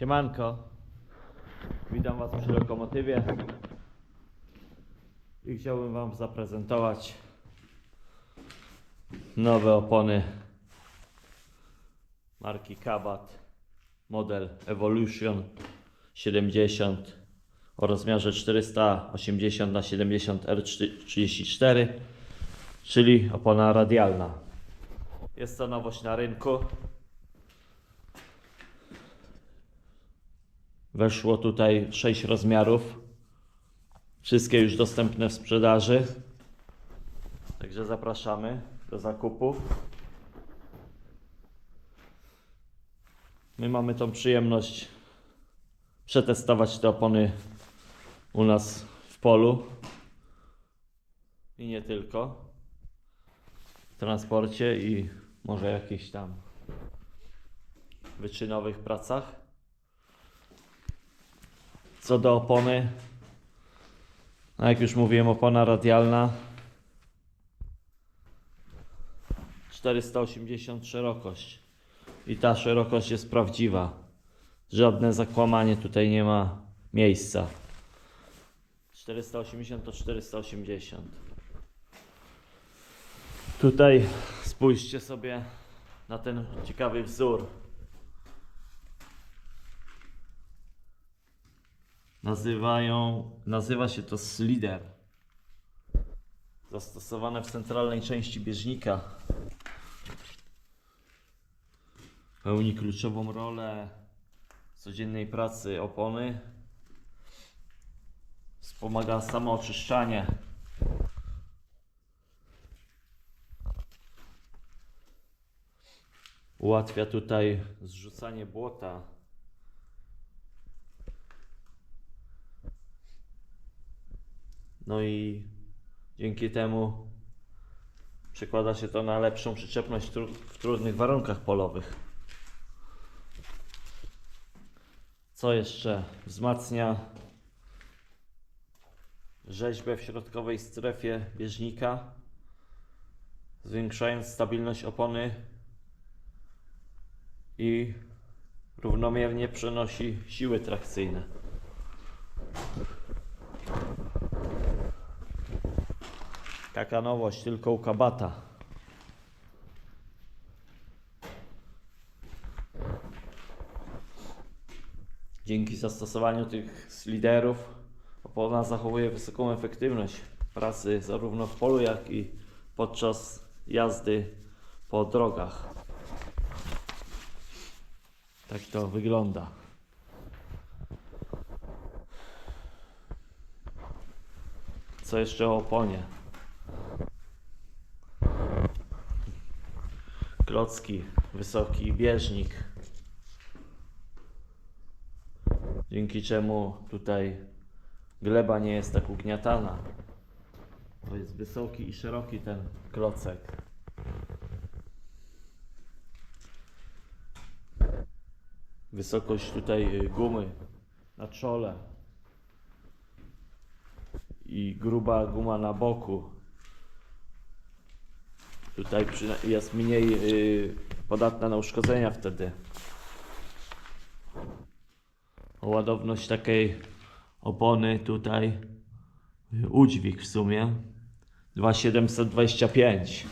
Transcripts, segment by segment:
Siemanko. Witam Was przy lokomotywie. I chciałbym Wam zaprezentować nowe opony marki Kabat model Evolution 70 o rozmiarze 480 na 70 R34 czyli opona radialna. Jest to nowość na rynku. Weszło tutaj 6 rozmiarów. Wszystkie już dostępne w sprzedaży. Także zapraszamy do zakupu. My mamy tą przyjemność przetestować te opony u nas w polu. I nie tylko. W transporcie i może jakichś tam wyczynowych pracach. Co do opony, no jak już mówiłem, opona radialna 480 szerokość i ta szerokość jest prawdziwa. Żadne zakłamanie tutaj nie ma miejsca. 480 to 480. Tutaj spójrzcie sobie na ten ciekawy wzór. Nazywają, nazywa się to slider. Zastosowane w centralnej części bieżnika. Pełni kluczową rolę w codziennej pracy opony. Wspomaga samooczyszczanie. Ułatwia tutaj zrzucanie błota. No i dzięki temu przekłada się to na lepszą przyczepność w, tru- w trudnych warunkach polowych. Co jeszcze? Wzmacnia rzeźbę w środkowej strefie bieżnika, zwiększając stabilność opony i równomiernie przenosi siły trakcyjne. Taka nowość tylko u Kabata. Dzięki zastosowaniu tych sliderów opona zachowuje wysoką efektywność pracy zarówno w polu, jak i podczas jazdy po drogach. Tak to wygląda. Co jeszcze o oponie? Klocki, wysoki bieżnik. Dzięki czemu tutaj gleba nie jest tak ugniatana. To jest wysoki i szeroki ten klocek. Wysokość tutaj y, gumy na czole i gruba guma na boku. Tutaj jest mniej y, podatna na uszkodzenia wtedy. Ładowność takiej opony tutaj udźwig w sumie 2725.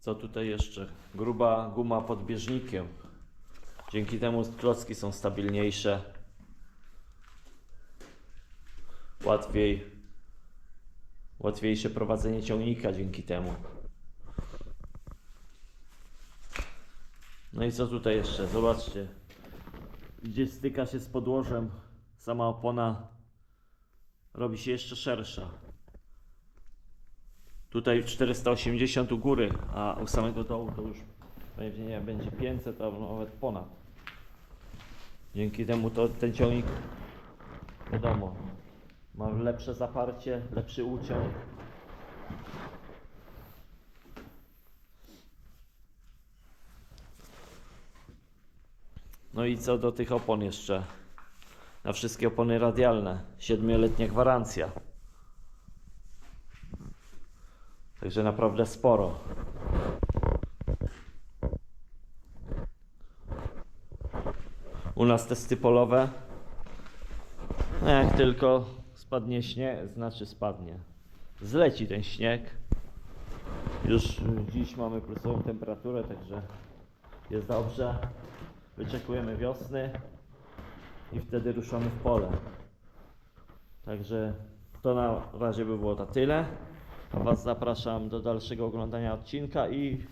Co tutaj jeszcze? Gruba guma pod bieżnikiem. Dzięki temu klocki są stabilniejsze. Łatwiej, łatwiejsze prowadzenie ciągnika dzięki temu. No i co tutaj jeszcze? Zobaczcie. Gdzie styka się z podłożem, sama opona robi się jeszcze szersza. Tutaj 480 u góry, a u samego dołu to już pewnie będzie 500, a nawet ponad. Dzięki temu to ten ciągnik, wiadomo, ma lepsze zaparcie, lepszy uciąg. No i co do tych opon jeszcze. Na wszystkie opony radialne. Siedmioletnia gwarancja. Także naprawdę sporo. U nas testy polowe. No jak tylko spadnie śnieg, znaczy spadnie. Zleci ten śnieg. Już dziś mamy plusową temperaturę, także jest dobrze. Wyczekujemy wiosny i wtedy ruszamy w pole. Także to na razie by było na tyle. A Was zapraszam do dalszego oglądania odcinka i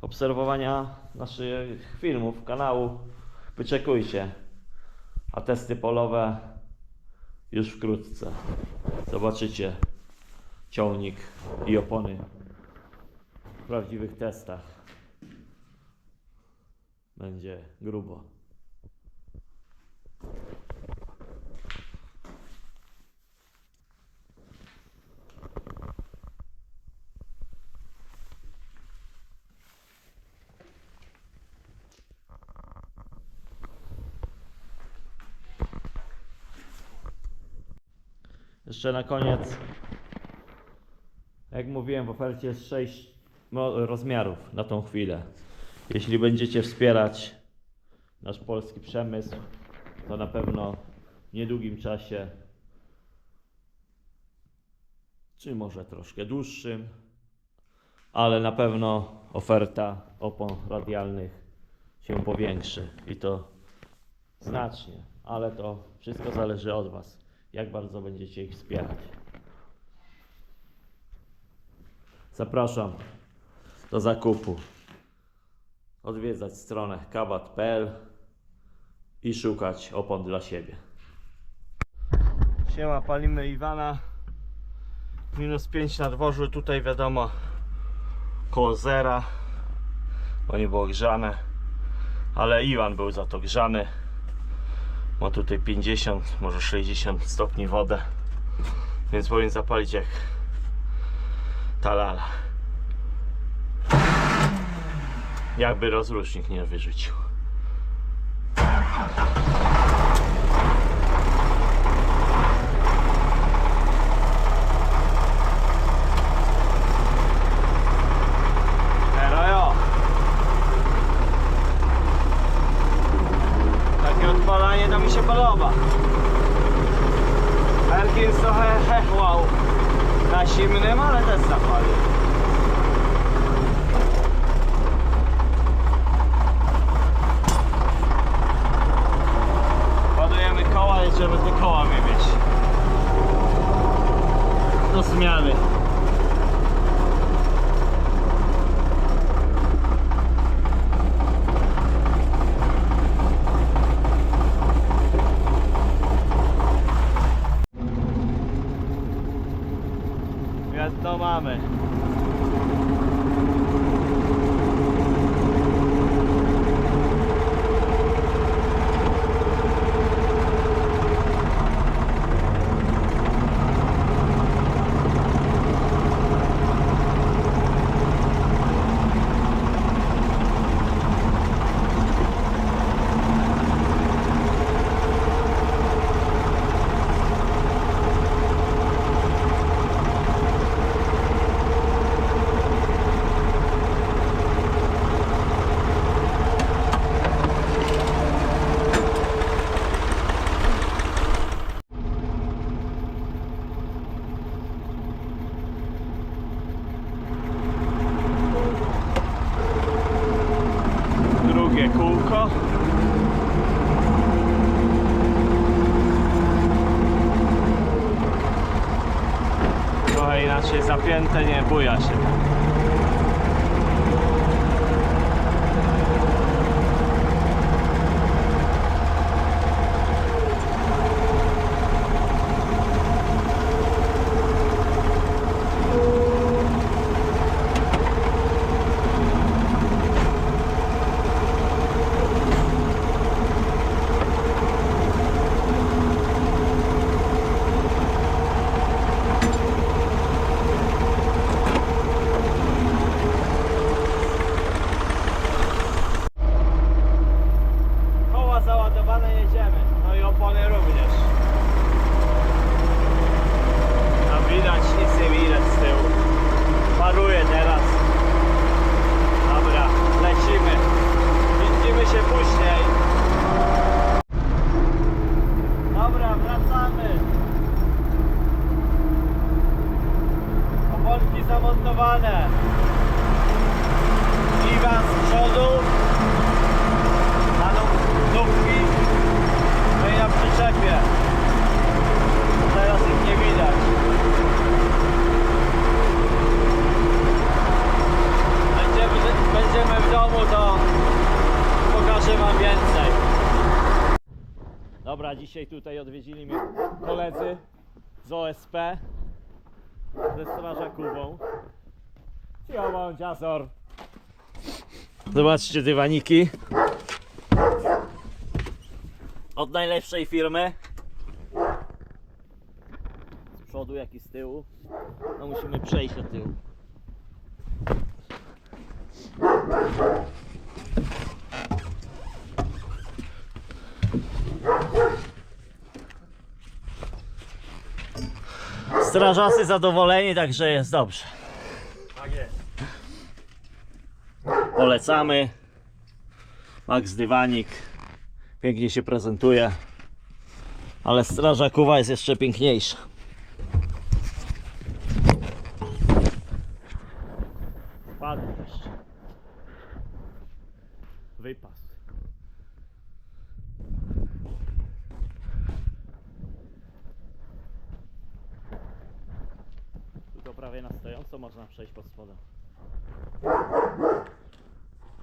obserwowania naszych filmów, kanału. Wyczekujcie. A testy polowe już wkrótce. Zobaczycie ciągnik i opony w prawdziwych testach. Będzie grubo. Jeszcze na koniec, jak mówiłem, w ofercie jest 6 rozmiarów na tą chwilę. Jeśli będziecie wspierać nasz polski przemysł, to na pewno w niedługim czasie, czy może troszkę dłuższym, ale na pewno oferta opon radialnych się powiększy i to znacznie, ale to wszystko zależy od Was, jak bardzo będziecie ich wspierać. Zapraszam do zakupu. Odwiedzać stronę kabat.pl i szukać opon dla siebie. Siema, palimy Iwana. Minus 5 na dworzu, tutaj wiadomo koło zera, bo nie było grzane, ale Iwan był za to grzany. Ma tutaj 50, może 60 stopni wodę, więc powinien zapalić jak ta lala. Jakby rozrusznik nie wyrzucił. Na zimnym, ale też mamy. Trochę inaczej zapięte, nie buja się. Dzisiaj tutaj odwiedzili mnie koledzy z OSP ze strażakową. Ciao, Ciasor. Zobaczcie dywaniki. Od najlepszej firmy. Z przodu jak i z tyłu. No musimy przejść do tyłu. Strażacy zadowoleni, także jest dobrze. Polecamy. Max Dywanik. Pięknie się prezentuje. Ale strażakowa jest jeszcze piękniejsza.